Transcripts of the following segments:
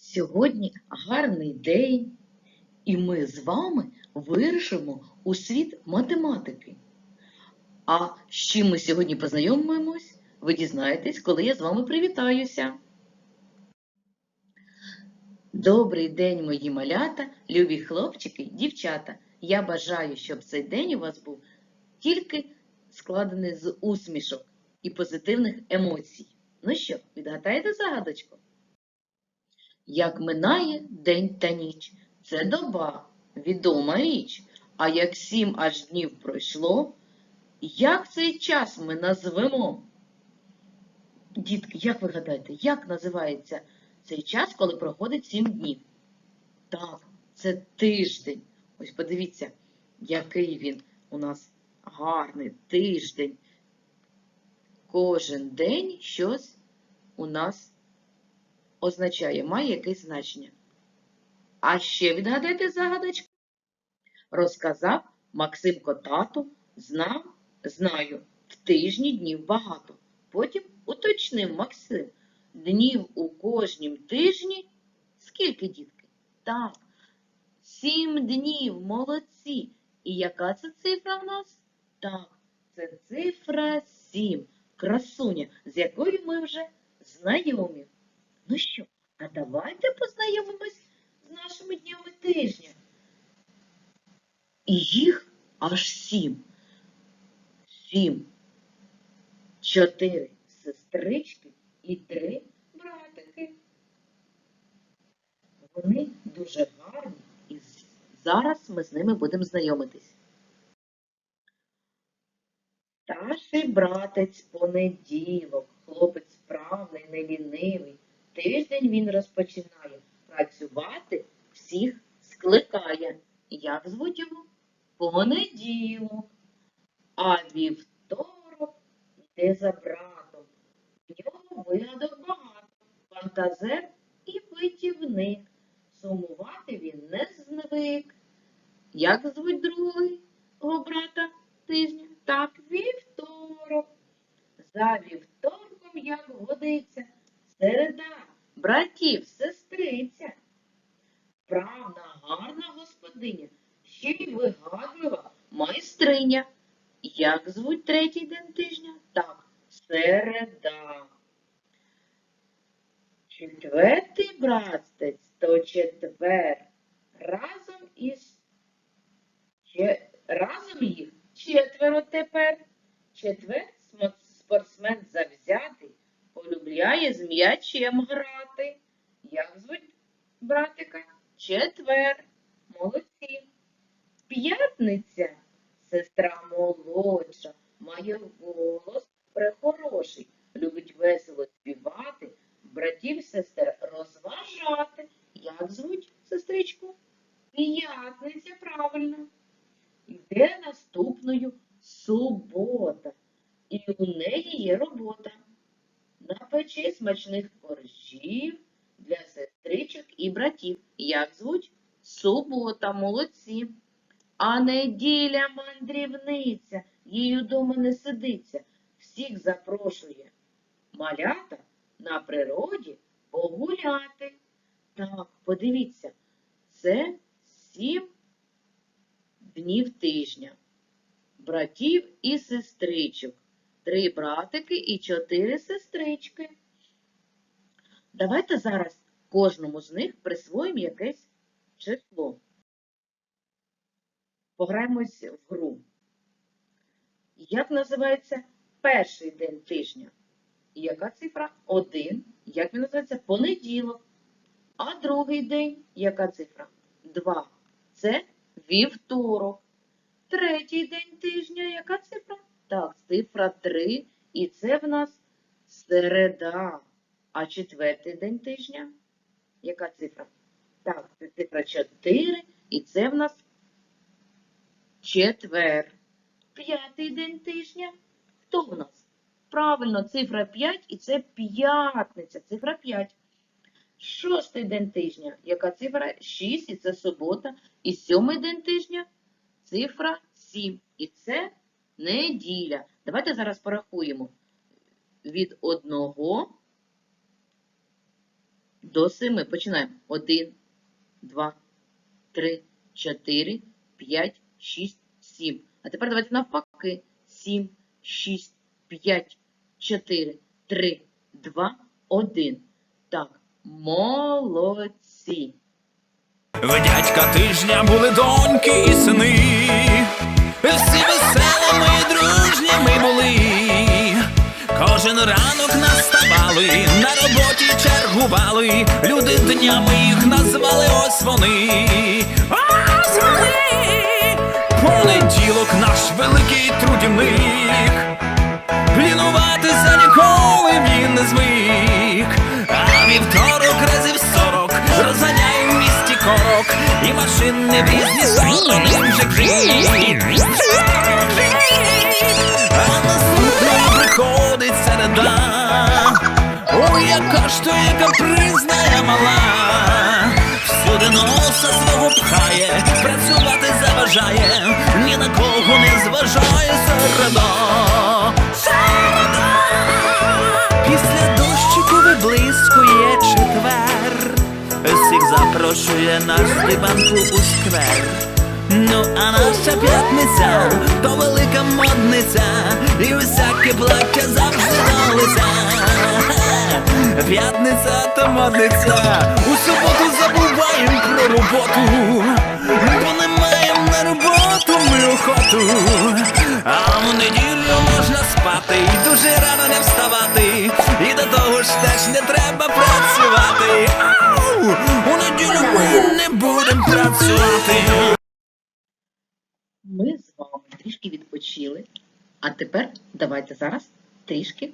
Сьогодні гарний день, і ми з вами вирішимо у світ математики. А з чим ми сьогодні познайомимось, ви дізнаєтесь, коли я з вами привітаюся. Добрий день, мої малята, любі хлопчики, дівчата. Я бажаю, щоб цей день у вас був тільки складений з усмішок і позитивних емоцій. Ну що, відгадаєте загадочку? Як минає день та ніч, це доба, відома річ. А як сім аж днів пройшло, як цей час ми назвемо? Дітки, як ви гадаєте, як називається цей час, коли проходить сім днів? Так, це тиждень. Ось подивіться, який він у нас гарний тиждень. Кожен день щось у нас означає, має якесь значення. А ще відгадайте загадочку. Розказав Максимко тату, знав, знаю, в тижні днів багато. Потім уточнив Максим. Днів у кожнім тижні скільки, дітки? Так, сім днів, молодці. І яка це цифра в нас? Так, це цифра сім. Красуня, з якою ми вже знайомі. Ну що, а давайте познайомимось з нашими днями тижня. І їх аж сім. Сім. Чотири сестрички і три братики. Вони дуже гарні, і зараз ми з ними будемо знайомитись. Старший братець понеділок, хлопець справний, нелінивий. Тиждень він розпочинає. Працювати всіх скликає. Як звуть його? Понеділок. А вівторок йде за братом. В нього вигадок багато. Фантазер і витівник. Сумувати він не звик. Як звуть другого брата тижня? Так, вівторок. За вівторком, як годиться, середа, братів, сестриця. Правна, гарна господиня, ще й вигадлива майстриня. Як звуть третій день тижня? Так, середа. Четвертий братець то четвер. Разом із Че- разом їх четверо тепер. Четвер спортсмен завзятий, полюбляє з м'ячем грати. Братика? Четвер. Молодці. П'ятниця. Сестра молодша, має голос прехороший, любить весело співати, братів сестер розважати. Як звуть сестричку? П'ятниця, правильно. Йде наступною субота, і у неї є робота. Напечи смачних коржів для сестричок і братів. Як звуть? Субота, молодці. А неділя мандрівниця, їй удома не сидиться, всіх запрошує. Малята на природі погуляти. Так, подивіться, це сім днів тижня. Братів і сестричок. Три братики і чотири сестрички. Давайте зараз кожному з них присвоїмо якесь число. Пограємось в гру. Як називається перший день тижня? Яка цифра? Один. Як він називається? Понеділок. А другий день яка цифра? Два. Це вівторок. Третій день тижня яка цифра? Так, цифра 3. І це в нас середа. А четвертий день тижня? Яка цифра? Так, це цифра 4. І це в нас четвер. П'ятий день тижня. Хто в нас? Правильно, цифра 5 і це п'ятниця. Цифра 5. Шостий день тижня. Яка цифра? 6 і це субота. І сьомий день тижня цифра 7. І це неділя. Давайте зараз порахуємо. Від 1 до 7. Починаємо. 1, 2, 3, 4, 5, 6, 7. А тепер давайте навпаки. 7, 6, 5, 4, 3, 2, 1. Так, молодці. В дядька тижня були доньки і сини. Всі веселими і дружніми були. Кожен ранок наставали, на роботі чергували. Люди днями їх назвали ось вони. Ось вони. Понеділок наш великий трудівник. Лінуватися ніколи він не звик. А вівторок разів сорок розганяє в місті корок, і машин не в різні сторони вже крить. А наступною приходить середа. Ой, яка ж то є капризна я мала. Всюди носа свого пхає, працювати заважає, ні на кого не зважає. Середа! Після дощику виблискує четвер. Всіх запрошує наш Степанку у сквер. Ну, а наша п'ятниця то велика модниця, і усяке плаття завжди до лиця. П'ятниця то модниця, у суботу забуваєм про роботу, бо не маєм на роботу ми охоту. А в неділю можна спати і дуже рано не вставати. І до того ж теж не треба працювати. Ау! У неділю ми не будемо працювати. Ми з вами трішки відпочили, а тепер давайте зараз трішки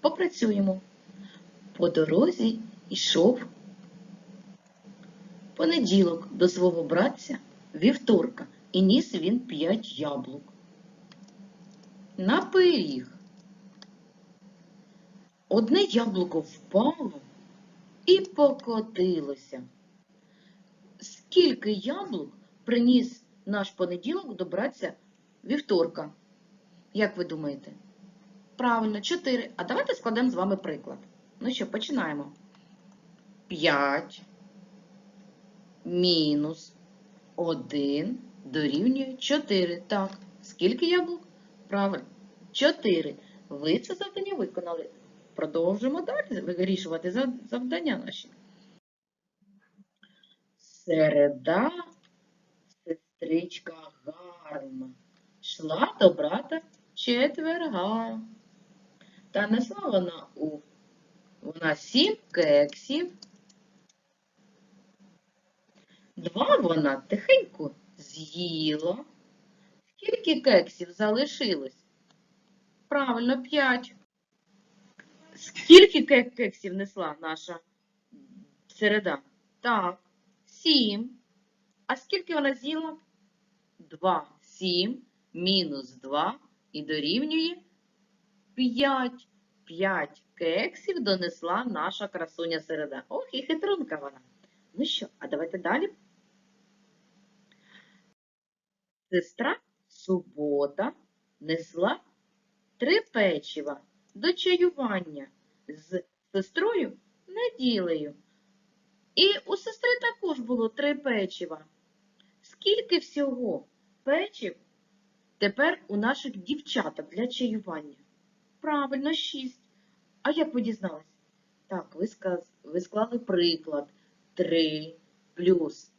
попрацюємо. По дорозі йшов понеділок до свого братця вівторка, і ніс він п'ять яблук. На пиріг. Одне яблуко впало і покотилося. Скільки яблук приніс наш понеділок до братця вівторка? Як ви думаєте? Правильно, 4. А давайте складемо з вами приклад. Ну що, починаємо. 5 мінус 1 дорівнює 4. Так, скільки яблук? Правильно, 4. Ви це завдання виконали. Продовжимо далі вирішувати завдання наші. Середа, сестричка гарна, йшла до брата четверга. Та несла вона у вона сім кексів. Два вона тихенько з'їла. Скільки кексів залишилось? Правильно, п'ять. Скільки кексів несла наша середа? Так, сім. А скільки вона з'їла? Два. Сім мінус два і дорівнює п'ять. П'ять кексів донесла наша красуня середа. Ох, і хитрунка вона. Ну що, а давайте далі. Сестра субота несла три печива до чаювання з сестрою неділею. І у сестри також було три печива. Скільки всього печив тепер у наших дівчаток для чаювання? Правильно, шість. А як ви дізнались? Так, ви, сказ... ви склали приклад. 3 плюс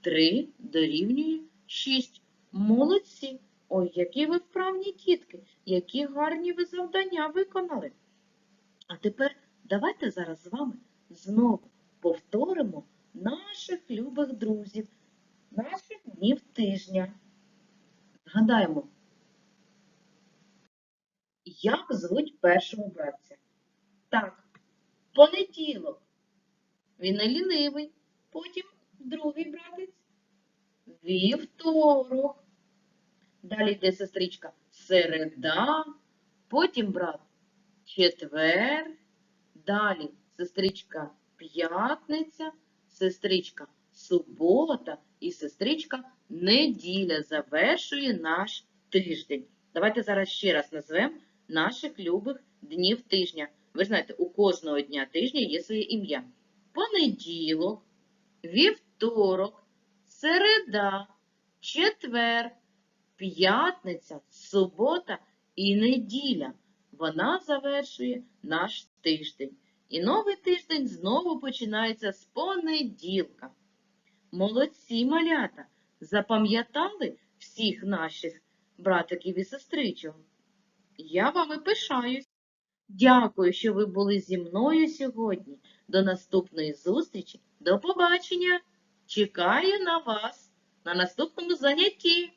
3 дорівнює 6. Молодці! Ой, які ви вправні дітки, які гарні ви завдання виконали. А тепер давайте зараз з вами знову повторимо наших любих друзів, наших днів тижня. Згадаємо, як звуть першого братця? Так, понеділок. Він не лінивий. Потім другий братець. Вівторок. Далі йде сестричка середа. Потім брат четвер. Далі сестричка п'ятниця, сестричка субота і сестричка неділя завершує наш тиждень. Давайте зараз ще раз назвемо наших любих днів тижня. Ви знаєте, у кожного дня тижня є своє ім'я. понеділок, вівторок, середа, четвер, п'ятниця, субота і неділя. Вона завершує наш тиждень. І новий тиждень знову починається з понеділка. Молодці малята! Запам'ятали всіх наших братиків і сестричок? Я вами пишаюсь. Дякую, що ви були зі мною сьогодні. До наступної зустрічі. До побачення! Чекаю на вас на наступному занятті.